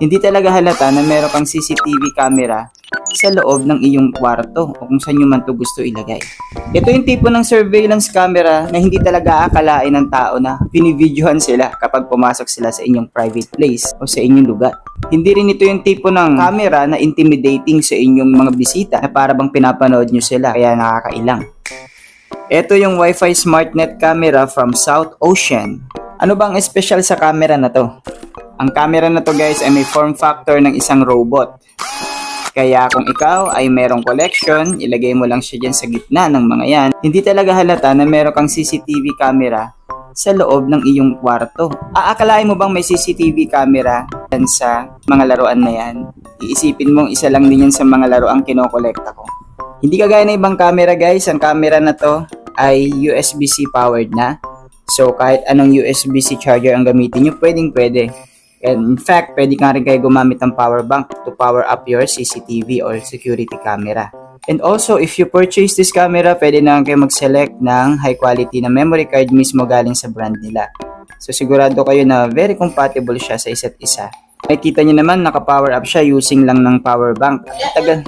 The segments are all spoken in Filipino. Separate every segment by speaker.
Speaker 1: Hindi talaga halata na meron kang CCTV camera sa loob ng iyong kwarto o kung saan nyo man to gusto ilagay. Ito yung tipo ng surveillance camera na hindi talaga akalain ng tao na binibidyohan sila kapag pumasok sila sa inyong private place o sa inyong lugar. Hindi rin ito yung tipo ng camera na intimidating sa inyong mga bisita na para bang pinapanood nyo sila kaya nakakailang. Ito yung Wi-Fi SmartNet camera from South Ocean. Ano bang espesyal sa camera na to? Ang camera na to guys ay may form factor ng isang robot. Kaya kung ikaw ay merong collection, ilagay mo lang siya dyan sa gitna ng mga yan. Hindi talaga halata na meron kang CCTV camera sa loob ng iyong kwarto. Aakalain mo bang may CCTV camera yan sa mga laruan na yan? Iisipin mong isa lang din yan sa mga laruang kinokolekta ko. Hindi kagaya ng ibang camera guys, ang camera na to ay USB-C powered na. So kahit anong USB-C charger ang gamitin nyo, pwedeng pwede. And in fact, pwede ka rin kayo gumamit ng power bank to power up your CCTV or security camera. And also, if you purchase this camera, pwede na kayo mag-select ng high quality na memory card mismo galing sa brand nila. So sigurado kayo na very compatible siya sa isa't isa. Makikita nyo naman, naka-power up siya using lang ng power bank. Tagal,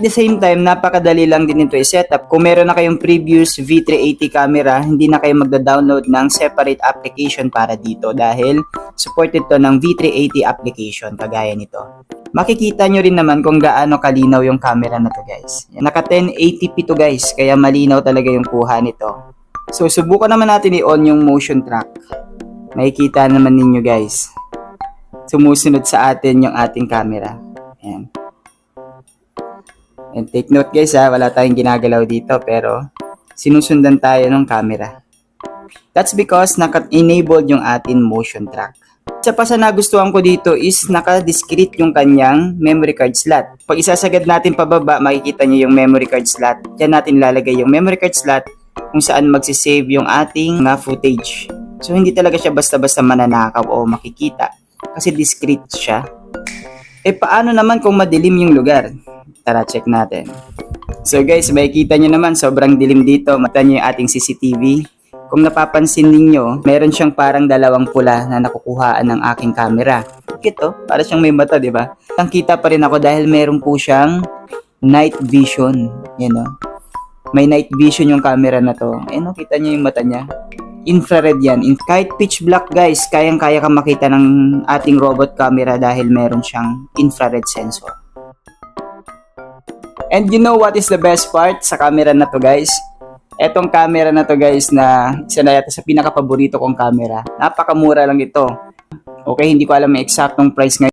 Speaker 1: at the same time, napakadali lang din ito i-setup. Kung meron na kayong previous V380 camera, hindi na kayo magda-download ng separate application para dito dahil supported to ng V380 application kagaya nito. Makikita nyo rin naman kung gaano kalinaw yung camera na to guys. Naka 1080p to guys, kaya malinaw talaga yung kuha nito. So subukan naman natin i-on yung motion track. Makikita naman ninyo guys. Sumusunod sa atin yung ating camera. Ayan. And take note guys ha, wala tayong ginagalaw dito pero sinusundan tayo ng camera. That's because naka-enabled yung atin motion track. Isa pa sa nagustuhan ko dito is naka-discrete yung kanyang memory card slot. Pag isasagad natin pababa, makikita niyo yung memory card slot. Diyan natin lalagay yung memory card slot kung saan magsisave yung ating mga footage. So hindi talaga siya basta-basta mananakaw o makikita kasi discrete siya. Eh paano naman kung madilim yung lugar? Tara, check natin. So guys, makikita nyo naman, sobrang dilim dito. Mata nyo yung ating CCTV. Kung napapansin ninyo, meron siyang parang dalawang pula na nakukuhaan ng aking camera. Ito, para siyang may mata, di ba? Ang kita pa rin ako dahil meron po siyang night vision. Yan o. May night vision yung camera na to. Ayun o, kita nyo yung mata niya. Infrared yan. In kahit pitch black guys, kayang-kaya ka makita ng ating robot camera dahil meron siyang infrared sensor. And you know what is the best part sa camera na to guys? Etong camera na to guys na isa na yata sa pinaka-paborito kong camera. Napakamura lang ito. Okay, hindi ko alam yung eksaktong price ngayon.